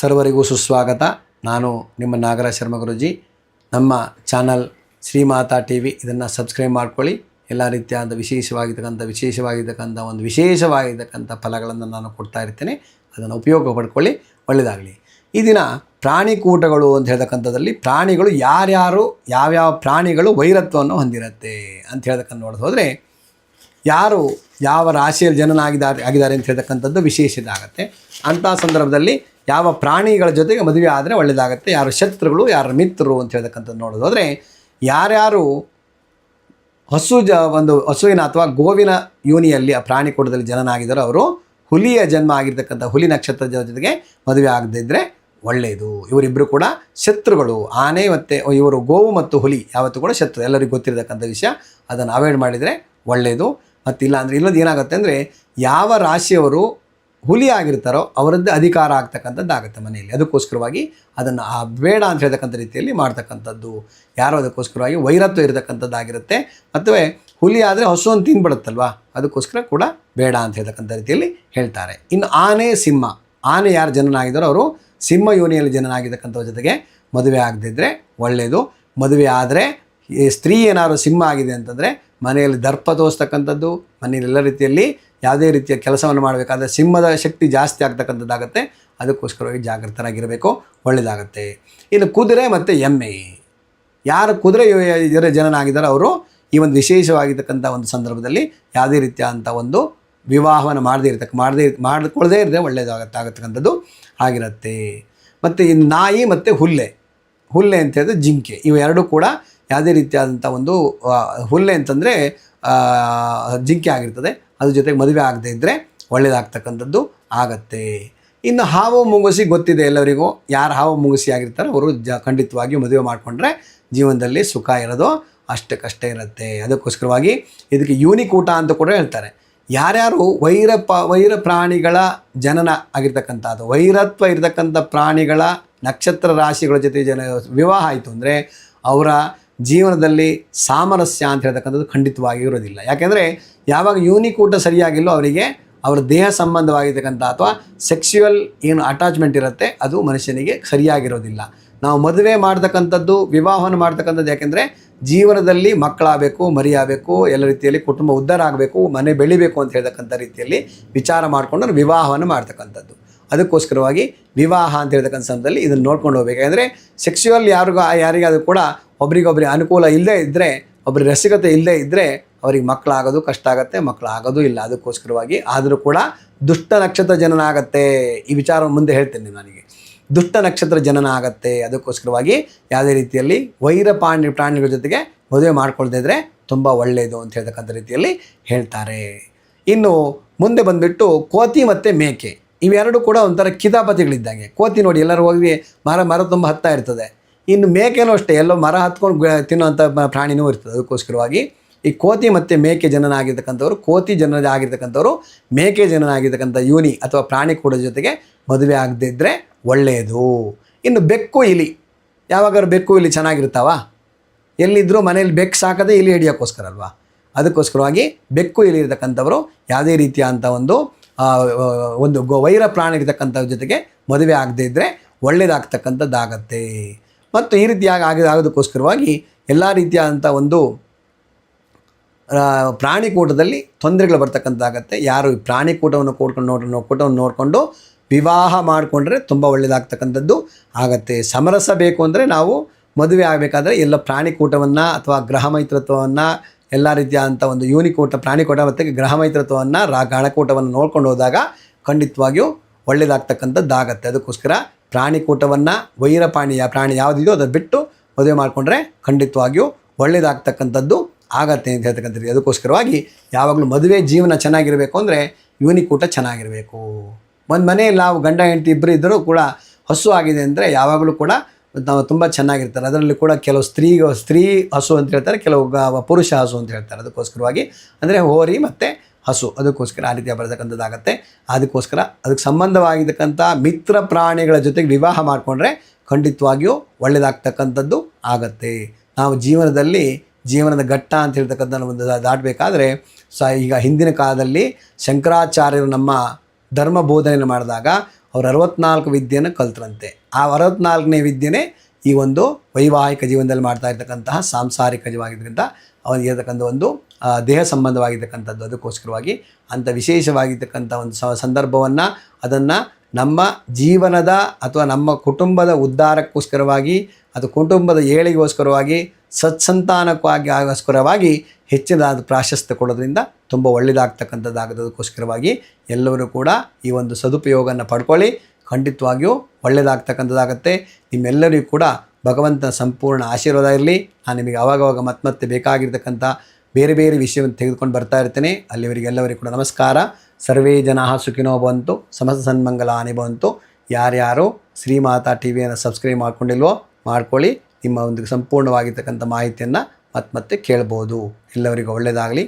ಸರ್ವರಿಗೂ ಸುಸ್ವಾಗತ. ನಾನು ನಿಮ್ಮ ನಾಗರಾಜ್ ಶರ್ಮ ಗುರುಜಿ. ನಮ್ಮ ಚಾನಲ್ ಶ್ರೀಮಾತಾ ಟಿ ವಿ ಇದನ್ನು ಸಬ್ಸ್ಕ್ರೈಬ್ ಮಾಡ್ಕೊಳ್ಳಿ. ಎಲ್ಲ ರೀತಿಯಾದ ವಿಶೇಷವಾಗಿರ್ತಕ್ಕಂಥ ವಿಶೇಷವಾಗಿರ್ತಕ್ಕಂಥ, ಒಂದು ವಿಶೇಷವಾಗಿರ್ತಕ್ಕಂಥ ಫಲಗಳನ್ನು ನಾನು ಕೊಡ್ತಾ ಇರ್ತೇನೆ. ಅದನ್ನು ಉಪಯೋಗ ಪಡ್ಕೊಳ್ಳಿ. ಒಳ್ಳೆಯದಾಗಲಿ ಈ ದಿನ ಪ್ರಾಣಿಕೂಟಗಳು ಅಂತ ಹೇಳ್ತಕ್ಕಂಥದ್ರಲ್ಲಿ ಪ್ರಾಣಿಗಳು ಯಾರ್ಯಾರು, ಯಾವ್ಯಾವ ಪ್ರಾಣಿಗಳು ವೈರತ್ವವನ್ನು ಹೊಂದಿರುತ್ತೆ ಅಂತ ಹೇಳ್ತಕ್ಕಂಥ ನೋಡೋದು ಹೋದರೆ ಯಾರು ಯಾವ ರಾಶಿಯಲ್ಲಿ ಜನನಾಗಿದ್ದಾರೆ, ಆಗಿದ್ದಾರೆ ಅಂತ ಹೇಳ್ತಕ್ಕಂಥದ್ದು ವಿಶೇಷ ಇದಾಗುತ್ತೆ. ಅಂಥ ಸಂದರ್ಭದಲ್ಲಿ ಯಾವ ಪ್ರಾಣಿಗಳ ಜೊತೆಗೆ ಮದುವೆ ಆದರೆ ಒಳ್ಳೆಯದಾಗುತ್ತೆ ಯಾರು ಶತ್ರುಗಳು, ಯಾರು ಮಿತ್ರರು ಅಂತ ಹೇಳ್ತಕ್ಕಂಥದ್ದು ನೋಡೋದಾದರೆ ಯಾರ್ಯಾರು ಹಸು ಜ, ಒಂದು ಹಸುವಿನ ಅಥವಾ ಗೋವಿನ ಯೋನಿಯಲ್ಲಿ ಆ ಪ್ರಾಣಿ ಕೂಟದಲ್ಲಿ ಜನನಾಗಿದ್ದಾರೋ ಅವರು ಹುಲಿಯ ಜನ್ಮ ಆಗಿರ್ತಕ್ಕಂಥ ಹುಲಿ ನಕ್ಷತ್ರದ ಜೊತೆಗೆ ಮದುವೆ ಆಗದಿದ್ದರೆ ಒಳ್ಳೆಯದು ಇವರಿಬ್ಬರು ಕೂಡ ಶತ್ರುಗಳು. ಆನೆ ಮತ್ತು ಇವರು ಗೋವು ಮತ್ತು ಹುಲಿ, ಯಾವತ್ತೂ ಕೂಡ ಶತ್ರು. ಎಲ್ಲರಿಗೂ ಗೊತ್ತಿರತಕ್ಕಂಥ ವಿಷಯ. ಅದನ್ನು ಅವಾಯ್ಡ್ ಮಾಡಿದರೆ ಒಳ್ಳೆಯದು ಮತ್ತು ಇಲ್ಲ ಅಂದರೆ ಇಲ್ಲದ ಏನಾಗುತ್ತೆ ಅಂದರೆ ಯಾವ ರಾಶಿಯವರು ಹುಲಿ ಆಗಿರ್ತಾರೋ ಅವರದ್ದೇ ಅಧಿಕಾರ ಆಗ್ತಕ್ಕಂಥದ್ದು ಆಗುತ್ತೆ ಮನೆಯಲ್ಲಿ. ಅದಕ್ಕೋಸ್ಕರವಾಗಿ ಅದನ್ನು ಆ ಬೇಡ ಅಂತ ಹೇಳ್ತಕ್ಕಂಥ ರೀತಿಯಲ್ಲಿ ಮಾಡ್ತಕ್ಕಂಥದ್ದು. ಯಾರೋ ಅದಕ್ಕೋಸ್ಕರವಾಗಿ ವೈರತ್ವ ಇರತಕ್ಕಂಥದ್ದಾಗಿರುತ್ತೆ ಅಥವಾ ಹುಲಿ ಆದರೆ ಹಸುವನ್ನು ತಿನ್ಬಿಡುತ್ತಲ್ವ? ಅದಕ್ಕೋಸ್ಕರ ಕೂಡ ಬೇಡ ಅಂತ ಹೇಳ್ತಕ್ಕಂಥ ರೀತಿಯಲ್ಲಿ ಹೇಳ್ತಾರೆ. ಇನ್ನು ಆನೆ, ಸಿಂಹ. ಆನೆ ಯಾರು ಜನನಾಗಿದ್ದಾರೋ ಅವರು ಸಿಂಹ ಯೋನಿಯಲ್ಲಿ ಜನನಾಗಿರ್ತಕ್ಕಂಥವ್ರ ಜೊತೆಗೆ ಮದುವೆ ಆಗದಿದ್ದರೆ ಒಳ್ಳೆಯದು ಮದುವೆ ಆದರೆ ಸ್ತ್ರೀ ಏನಾದ್ರು ಸಿಂಹ ಆಗಿದೆ ಅಂತಂದರೆ ಮನೆಯಲ್ಲಿ ದರ್ಪ ತೋರಿಸ್ತಕ್ಕಂಥದ್ದು, ಮನೆಯಲ್ಲಿ ಎಲ್ಲ ರೀತಿಯಲ್ಲಿ ಯಾವುದೇ ರೀತಿಯ ಕೆಲಸವನ್ನು ಮಾಡಬೇಕಾದ್ರೆ ಸಿಂಹದ ಶಕ್ತಿ ಜಾಸ್ತಿ ಆಗ್ತಕ್ಕಂಥದ್ದಾಗುತ್ತೆ. ಅದಕ್ಕೋಸ್ಕರವಾಗಿ ಜಾಗೃತರಾಗಿರಬೇಕು ಒಳ್ಳೆಯದಾಗುತ್ತೆ ಇನ್ನು ಕುದುರೆ ಮತ್ತು ಎಮ್ಮೆ. ಯಾರು ಕುದುರೆ ಇದರ ಜನನಾಗಿದ್ದಾರೋ ಅವರು. ಈ ಒಂದು ವಿಶೇಷವಾಗಿರ್ತಕ್ಕಂಥ ಒಂದು ಸಂದರ್ಭದಲ್ಲಿ ಯಾವುದೇ ರೀತಿಯಾದಂಥ ಒಂದು ವಿವಾಹವನ್ನು ಮಾಡದೇ ಇರ್ತಕ್ಕ, ಮಾಡದೇ ಮಾಡಿಕೊಳ್ಳದೇ ಇರದೆ ಒಳ್ಳೆಯದಾಗತ್ತೆ ಆಗತಕ್ಕಂಥದ್ದು ಆಗಿರುತ್ತೆ. ಮತ್ತು ಈ ನಾಯಿ ಮತ್ತು ಹುಲ್ಲೆ. ಹುಲ್ಲೆ ಅಂತ ಹೇಳಿದ್ರೆ ಜಿಂಕೆ. ಇವೆರಡೂ ಕೂಡ ಯಾವುದೇ ರೀತಿಯಾದಂಥ ಒಂದು ಹುಲ್ಲೆ ಅಂತಂದರೆ ಜಿಂಕೆ ಆಗಿರ್ತದೆ. ಅದ್ರ ಜೊತೆಗೆ ಮದುವೆ ಆಗದೇ ಇದ್ದರೆ ಒಳ್ಳೆಯದಾಗ್ತಕ್ಕಂಥದ್ದು ಆಗತ್ತೆ. ಇನ್ನು ಹಾವು ಮುಂಗುಸಿ ಗೊತ್ತಿದೆ ಎಲ್ಲರಿಗೂ. ಯಾರು ಹಾವು ಮುಂಗುಸಿ ಆಗಿರ್ತಾರೋ ಅವರು ಜ, ಖಂಡಿತವಾಗಿಯೂ ಮದುವೆ ಮಾಡಿಕೊಂಡ್ರೆ ಜೀವನದಲ್ಲಿ ಸುಖ ಇರೋದು ಅಷ್ಟಕ್ಕಷ್ಟೇ ಇರುತ್ತೆ. ಅದಕ್ಕೋಸ್ಕರವಾಗಿ ಇದಕ್ಕೆ ಯೂನಿಕ್ ಊಟ ಅಂತ ಕೂಡ ಹೇಳ್ತಾರೆ. ಯಾರ್ಯಾರು ವೈರ ಪ, ವೈರ ಪ್ರಾಣಿಗಳ ಜನನ ಆಗಿರ್ತಕ್ಕಂಥದ್ದು, ವೈರತ್ವ ಇರತಕ್ಕಂಥ ಪ್ರಾಣಿಗಳ ನಕ್ಷತ್ರ ರಾಶಿಗಳ ಜೊತೆ ಜನ, ವಿವಾಹ ಆಯಿತು ಅಂದರೆ ಅವರ ಜೀವನದಲ್ಲಿ ಸಾಮರಸ್ಯ ಅಂತ ಹೇಳ್ತಕ್ಕಂಥದ್ದು ಖಂಡಿತವಾಗಿ ಇರೋದಿಲ್ಲ. ಯಾಕೆಂದರೆ ಯಾವಾಗ ಯೂನಿಕೂಟ ಸರಿಯಾಗಿಲ್ಲೋ ಅವರಿಗೆ ಅವರ ದೇಹ ಸಂಬಂಧವಾಗಿರ್ತಕ್ಕಂಥ ಅಥವಾ ಸೆಕ್ಸ್ಯುವಲ್ ಏನು ಅಟ್ಯಾಚ್ಮೆಂಟ್ ಇರುತ್ತೆ, ಅದು ಮನುಷ್ಯನಿಗೆ ಸರಿಯಾಗಿರೋದಿಲ್ಲ. ನಾವು ಮದುವೆ ಮಾಡ್ತಕ್ಕಂಥದ್ದು, ವಿವಾಹವನ್ನು ಮಾಡ್ತಕ್ಕಂಥದ್ದು ಯಾಕೆಂದರೆ ಜೀವನದಲ್ಲಿ ಮಕ್ಕಳಾಗಬೇಕು, ಮರಿಯಾಗಬೇಕು, ಎಲ್ಲ ರೀತಿಯಲ್ಲಿ ಕುಟುಂಬ ಉದ್ಧಾರ ಆಗಬೇಕು, ಮನೆ ಬೆಳಿಬೇಕು ಅಂತ ಹೇಳ್ತಕ್ಕಂಥ ರೀತಿಯಲ್ಲಿ ವಿಚಾರ ಮಾಡಿಕೊಂಡು ವಿವಾಹವನ್ನು ಮಾಡ್ತಕ್ಕಂಥದ್ದು. ಅದಕ್ಕೋಸ್ಕರವಾಗಿ ವಿವಾಹ ಅಂತ ಹೇಳ್ತಕ್ಕಂಥ ಸಂದರ್ಭದಲ್ಲಿ ಇದನ್ನು ನೋಡ್ಕೊಂಡು ಹೋಗ್ಬೇಕು. ಯಾಕಂದರೆ ಸೆಕ್ಸ್ಯುವಲ್ ಯಾರಿಗೂ, ಯಾರಿಗಾದರೂ ಕೂಡ ಒಬ್ರಿಗೊಬ್ರಿಗೆ ಅನುಕೂಲ ಇಲ್ಲದೇ ಇದ್ದರೆ ಒಬ್ರಿಗೆ ರಸಿಕತೆ ಇಲ್ಲದೇ ಇದ್ದರೆ ಅವ್ರಿಗೆ ಮಕ್ಕಳಾಗೋದು ಕಷ್ಟ ಆಗುತ್ತೆ, ಮಕ್ಕಳಾಗೋದು ಇಲ್ಲ. ಅದಕ್ಕೋಸ್ಕರವಾಗಿ ಆದರೂ ಕೂಡ ದುಷ್ಟ ನಕ್ಷತ್ರ ಜನನ ಆಗತ್ತೆ ಈ ವಿಚಾರ ಮುಂದೆ ಹೇಳ್ತೇನೆ ನನಗೆ. ದುಷ್ಟ ನಕ್ಷತ್ರ ಜನನ ಆಗತ್ತೆ ಅದಕ್ಕೋಸ್ಕರವಾಗಿ ಯಾವುದೇ ರೀತಿಯಲ್ಲಿ ವೈರ ಪ್ರಾಣಿ ಪ್ರಾಣಿಗಳ ಜೊತೆಗೆ ಮದುವೆ ಮಾಡ್ಕೊಳ್ಳದೇ ಇದ್ದರೆ ತುಂಬ ಒಳ್ಳೆಯದು ಅಂತ ಹೇಳ್ತಕ್ಕಂಥ ರೀತಿಯಲ್ಲಿ ಹೇಳ್ತಾರೆ. ಇನ್ನು ಮುಂದೆ ಬಂದುಬಿಟ್ಟು ಕೋತಿ ಮತ್ತು ಮೇಕೆ. ಇವೆರಡು ಕೂಡ ಒಂಥರ ಕಿತಾಪತಿಗಳಿದ್ದಂಗೆ. ಕೋತಿ ನೋಡಿ ಎಲ್ಲರೂ ಹೋಗಿ ಮರ ಮರ ತುಂಬ ಹತ್ತಾ ಇರ್ತದೆ. ಇನ್ನು ಮೇಕೆನೂ ಅಷ್ಟೇ, ಎಲ್ಲೋ ಮರ ಹತ್ಕೊಂಡು ತಿನ್ನುವಂಥ ಪ್ರಾಣಿನೂ ಇರ್ತದೆ ಅದಕ್ಕೋಸ್ಕರವಾಗಿ. ಈ ಕೋತಿ ಮತ್ತು ಮೇಕೆ ಜನನ ಆಗಿರ್ತಕ್ಕಂಥವ್ರು ಕೋತಿ ಜನನ ಆಗಿರ್ತಕ್ಕಂಥವ್ರು, ಮೇಕೆ ಜನನ ಆಗಿರ್ತಕ್ಕಂಥ ಯೂನಿ ಅಥವಾ ಪ್ರಾಣಿ ಕೂಡ ಜೊತೆಗೆ ಮದುವೆ ಆಗದಿದ್ದರೆ ಒಳ್ಳೆಯದು ಇನ್ನು ಬೆಕ್ಕು ಇಲಿ, ಯಾವಾಗಾದ್ರು ಬೆಕ್ಕು ಇಲಿ ಚೆನ್ನಾಗಿರ್ತಾವ? ಎಲ್ಲಿದ್ದರೂ ಮನೇಲಿ ಬೆಕ್ಕು ಸಾಕದೆ ಇಲಿ ಹಿಡಿಯೋಕ್ಕೋಸ್ಕರ ಅಲ್ವಾ? ಅದಕ್ಕೋಸ್ಕರವಾಗಿ ಬೆಕ್ಕು ಇಲಿ ಇರತಕ್ಕಂಥವರು ಯಾವುದೇ ರೀತಿಯಾದಂಥ ಒಂದು ಒಂದು ಗೋ ವೈರ ಪ್ರಾಣಿ ಇರತಕ್ಕಂಥ ಜೊತೆಗೆ ಮದುವೆ ಆಗದೇ ಇದ್ದರೆ ಒಳ್ಳೆಯದಾಗ್ತಕ್ಕಂಥದ್ದಾಗತ್ತೆ ಮತ್ತು ಈ ರೀತಿಯಾಗಿ ಆಗ, ಆಗೋದಕ್ಕೋಸ್ಕರವಾಗಿ ಎಲ್ಲ ರೀತಿಯಾದಂಥ ಒಂದು ಪ್ರಾಣಿ ಪ್ರಾಣಿಕೂಟದಲ್ಲಿ ತೊಂದರೆಗಳು ಬರ್ತಕ್ಕಂಥದ್ದಾಗತ್ತೆ. ಯಾರು ಈ ಪ್ರಾಣಿಕೂಟವನ್ನು ಕೂಡ್ಕೊಂಡು ನೋಡಿ ಕೂಟವನ್ನು ನೋಡಿಕೊಂಡು ವಿವಾಹ ಮಾಡಿಕೊಂಡ್ರೆ ತುಂಬ ಒಳ್ಳೆಯದಾಗ್ತಕ್ಕಂಥದ್ದು ಆಗತ್ತೆ. ಸಮರಸ ಬೇಕು ಅಂದರೆ ನಾವು ಮದುವೆ ಆಗಬೇಕಾದ್ರೆ ಎಲ್ಲ ಪ್ರಾಣಿಕೂಟವನ್ನು ಅಥವಾ ಗ್ರಹ ಮೈತ್ರತ್ವವನ್ನು ಎಲ್ಲ ರೀತಿಯಾದಂಥ ಒಂದು ಯೂನಿಕೂಟ, ಪ್ರಾಣಿಕೂಟ ಮತ್ತು ಗ್ರಹ ಮೈತ್ರತ್ವವನ್ನು ರಾ, ಗಣಕೂಟವನ್ನು ನೋಡ್ಕೊಂಡು ಹೋದಾಗ ಖಂಡಿತವಾಗಿಯೂ ಒಳ್ಳೆಯದಾಗ್ತಕ್ಕಂಥದ್ದಾಗತ್ತೆ ಅದಕ್ಕೋಸ್ಕರ ಪ್ರಾಣಿಕೂಟವನ್ನು ವೈರ ಪ್ರಾಣಿ ಯಾವುದಿದೆಯೋ ಅದನ್ನು ಬಿಟ್ಟು ಮದುವೆ ಮಾಡಿಕೊಂಡ್ರೆ ಖಂಡಿತವಾಗಿಯೂ ಒಳ್ಳೆಯದಾಗ್ತಕ್ಕಂಥದ್ದು ಆಗತ್ತೆ ಅಂತ ಹೇಳ್ತಕ್ಕಂಥದ್ದು. ಅದಕ್ಕೋಸ್ಕರವಾಗಿ ಯಾವಾಗಲೂ ಮದುವೆ ಜೀವನ ಚೆನ್ನಾಗಿರಬೇಕು ಅಂದರೆ ಯೂನಿಕೂಟ ಚೆನ್ನಾಗಿರಬೇಕು. ಒಂದು ಮನೆಯಲ್ಲಿ ನಾವು ಗಂಡ, ಹೆಂಡತಿ ಇಬ್ಬರು ಇದ್ದರೂ ಕೂಡ ಹಸು ಆಗಿದೆ ಅಂದರೆ ಯಾವಾಗಲೂ ಕೂಡ ತುಂಬ ಚೆನ್ನಾಗಿರ್ತಾರೆ. ಅದರಲ್ಲಿ ಕೂಡ ಕೆಲವು ಸ್ತ್ರೀ ಸ್ತ್ರೀ ಹಸು ಅಂತ ಹೇಳ್ತಾರೆ, ಕೆಲವು ಪುರುಷ ಹಸು ಅಂತ ಹೇಳ್ತಾರೆ. ಅದಕ್ಕೋಸ್ಕರವಾಗಿ ಅಂದರೆ ಹೋರಿ ಮತ್ತು ಹಸು. ಅದಕ್ಕೋಸ್ಕರ ಆ ರೀತಿಯ ಬರ್ತಕ್ಕಂಥದ್ದಾಗತ್ತೆ ಅದಕ್ಕೋಸ್ಕರ ಅದಕ್ಕೆ ಸಂಬಂಧವಾಗಿರ್ತಕ್ಕಂಥ ಮಿತ್ರ ಪ್ರಾಣಿಗಳ ಜೊತೆಗೆ ವಿವಾಹ ಮಾಡಿಕೊಂಡ್ರೆ ಖಂಡಿತವಾಗಿಯೂ ಒಳ್ಳೆಯದಾಗ್ತಕ್ಕಂಥದ್ದು ಆಗತ್ತೆ. ನಾವು ಜೀವನದಲ್ಲಿ, ಜೀವನದ ಘಟ್ಟ ಅಂತ ಹೇಳ್ತಕ್ಕಂಥ ಒಂದು ದಾಟಬೇಕಾದ್ರೆ ಸ, ಈಗ ಹಿಂದಿನ ಕಾಲದಲ್ಲಿ ಶಂಕರಾಚಾರ್ಯರು ನಮ್ಮ ಧರ್ಮ ಬೋಧನೆಯನ್ನು ಮಾಡಿದಾಗ ಅವ್ರು ಅರವತ್ನಾಲ್ಕು ವಿದ್ಯೆಯನ್ನು ಕಲ್ತರಂತೆ. ಆ ಅರವತ್ನಾಲ್ಕನೇ ವಿದ್ಯೆನೇ ಈ ಒಂದು ವೈವಾಹಿಕ ಜೀವನದಲ್ಲಿ ಮಾಡ್ತಾ ಇರ್ತಕ್ಕಂತಹ ಸಾಂಸಾರಿಕ ಜೀವಾಗಿರ್ತಕ್ಕಂಥ ಅವನಿಗೆ ಇರತಕ್ಕಂಥ ಒಂದು ದೇಹ ಸಂಬಂಧವಾಗಿರ್ತಕ್ಕಂಥದ್ದು. ಅದಕ್ಕೋಸ್ಕರವಾಗಿ ಅಂಥ ವಿಶೇಷವಾಗಿರ್ತಕ್ಕಂಥ ಒಂದು ಸಂದರ್ಭವನ್ನು ಅದನ್ನು ನಮ್ಮ ಜೀವನದ ಅಥವಾ ನಮ್ಮ ಕುಟುಂಬದ ಉದ್ಧಾರಕ್ಕೋಸ್ಕರವಾಗಿ, ಅದು ಕುಟುಂಬದ ಏಳಿಗೋಸ್ಕರವಾಗಿ ಸತ್ಸಂತಾನಕ್ಕಾಗಿ, ಆಗೋಸ್ಕರವಾಗಿ ಹೆಚ್ಚಿನದಾದ ಪ್ರಾಶಸ್ತ್ಯ ಕೊಡೋದ್ರಿಂದ ತುಂಬ ಒಳ್ಳೆಯದಾಗ್ತಕ್ಕಂಥದ್ದಾಗೋದಕ್ಕೋಸ್ಕರವಾಗಿ ಎಲ್ಲರೂ ಕೂಡ ಈ ಒಂದು ಸದುಪಯೋಗವನ್ನು ಪಡ್ಕೊಳ್ಳಿ. ಖಂಡಿತವಾಗಿಯೂ ಒಳ್ಳೆಯದಾಗ್ತಕ್ಕಂಥದ್ದಾಗತ್ತೆ ನಿಮ್ಮೆಲ್ಲರಿಗೂ ಕೂಡ ಭಗವಂತನ ಸಂಪೂರ್ಣ ಆಶೀರ್ವಾದ ಇರಲಿ. ನಾನು ನಿಮಗೆ ಅವಾಗವಾಗ ಮತ್ತೆ ಮತ್ತೆ ಬೇಕಾಗಿರ್ತಕ್ಕಂಥ ಬೇರೆ ಬೇರೆ ವಿಷಯವನ್ನು ತೆಗೆದುಕೊಂಡು ಬರ್ತಾ ಇರ್ತೇನೆ. ಅಲ್ಲಿವರೆಗೆ ಎಲ್ಲರಿಗೂ ಕೂಡ ನಮಸ್ಕಾರ. ಸರ್ವೇ ಜನ ಸುಖಿನೋ ಬಂತು ಸಮಸ್ತ ಸನ್ಮಂಗಲಾನಿ ಬಂತು ಯಾರ್ಯಾರು ಶ್ರೀಮಾತಾ ಟಿ ವಿಯನ್ನು ಸಬ್ಸ್ಕ್ರೈಬ್ ಮಾಡ್ಕೊಂಡಿಲ್ವೋ ಮಾಡ್ಕೊಳ್ಳಿ. ನಿಮ್ಮ ಒಂದು ಸಂಪೂರ್ಣವಾಗಿರ್ತಕ್ಕಂಥ ಮಾಹಿತಿಯನ್ನು ಮತ್ತೆ ಮತ್ತೆ ಕೇಳ್ಬೋದು. ಎಲ್ಲರಿಗೂ ಒಳ್ಳೆಯದಾಗಲಿ